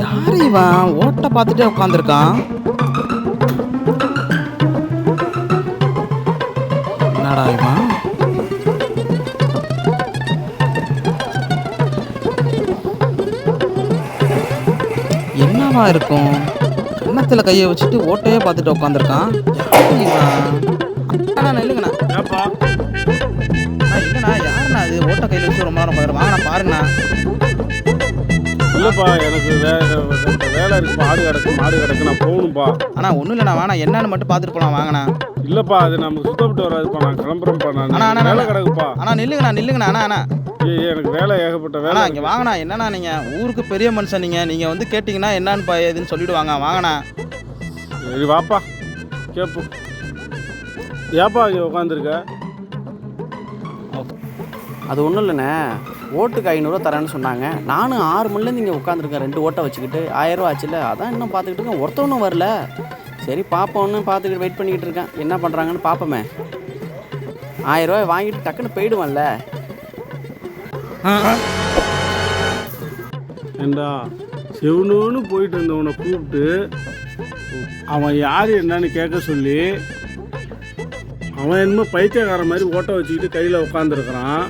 யார் இவன்? ஓட்டை பார்த்துட்டே உட்காந்துருக்கான் என்னடா இவன்? என்னவா இருக்கும்? கன்னத்தில் கையை வச்சுட்டு ஓட்டையே பார்த்துட்டு உட்காந்துருக்கான் இல்லைங்கண்ணா. இல்லைண்ணா யாருண்ணா அது ஓட்டை கையில் வச்சு ரொம்ப நேரம் உட்காந்து வாங்கண்ணா பாருங்கண்ணா. இல்லைப்பா எனக்கு வேலை இருக்கு மாடு கிடக்கு மாடு கிடக்கு. நான் போகணும்ப்பா அண்ணா ஒன்றும் இல்லைண்ணா. வேணா என்னன்னு மட்டும் பார்த்துட்டு போகலாம் வாங்கண்ணா. இல்லைப்பா அது நமக்கு சுத்தப்பட்டு வராதுப்பா. நான் கிளம்புறேன்ப்பா. நான் வேலை. கிடக்குப்பா. அண்ணா நில்லுங்கண்ணா நில்லுங்கண்ணா. அண்ணா அண்ணா. எனக்கு வேலை ஏகப்பட்ட வேலை இங்கே வாங்கண்ணா. என்னண்ணா நீங்கள் ஊருக்கு பெரிய மனுஷன் நீங்கள் நீங்கள் வந்து கேட்டிங்கன்னா என்னன்னு பா ஏதுன்னு சொல்லிடுவாங்க. வாங்கண்ணா. சரி வாப்பா. கேட்போம் ஏப்பா இங்கே உட்காந்துருக்க அது ஒன்றும் இல்லைண்ணே. ஓட்டுக்கு ஐநூறுரூவா தரேன்னு சொன்னாங்க. நானும் ஆறு மணிலேருந்து இங்கே உட்காந்துருக்கேன் ரெண்டு ஓட்டை வச்சுக்கிட்டு. ஆயிரரூவா ஆச்சுல்ல அதான் இன்னும் பார்த்துக்கிட்டு இருக்கேன். ஒருத்தவனும் வரல. சரி பார்ப்போன்னு பார்த்துக்கிட்டு வெயிட் பண்ணிக்கிட்டு இருக்கேன். என்ன பண்ணுறாங்கன்னு பார்ப்போமே ஆயிரரூவா வாங்கிட்டு டக்குன்னு போயிடுவேன்ல. ஏண்டா? செவனோன்னு போயிட்டு இருந்தவனை கூப்பிட்டு அவன் யார் என்னன்னு கேட்க சொல்லி அவன் என்னமோ பைத்தியக்காரன் மாதிரி ஓட்ட வச்சுக்கிட்டு கையில் உட்காந்துருக்குறான்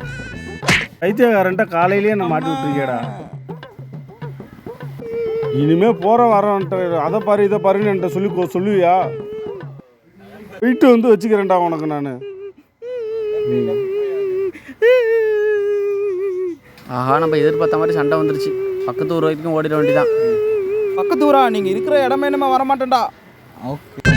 பைத்தியக்காரன்ட்ட காலையிலேயே நான் மாட்டி விட்டுருக்கேடா இனிமே போகிற வரவன்ட்ட அதை பாரு இதை பாருன்னு என்கிட்ட சொல்லி கொ- சொல்லுவியா? போயிட்டு வந்து வச்சுக்கிறேன்டா உனக்கு நான். ஆஹா நம்ம எதிர்பார்த்த மாதிரி சண்டை வந்துருச்சு. பக்கத்து ஊர் வரைக்கும் ஓடிட வேண்டியதான் பக்கத்து ஊரா? நீங்கள் இருக்கிற இடமே நம்ம வரமாட்டேன்டா. ஓகே.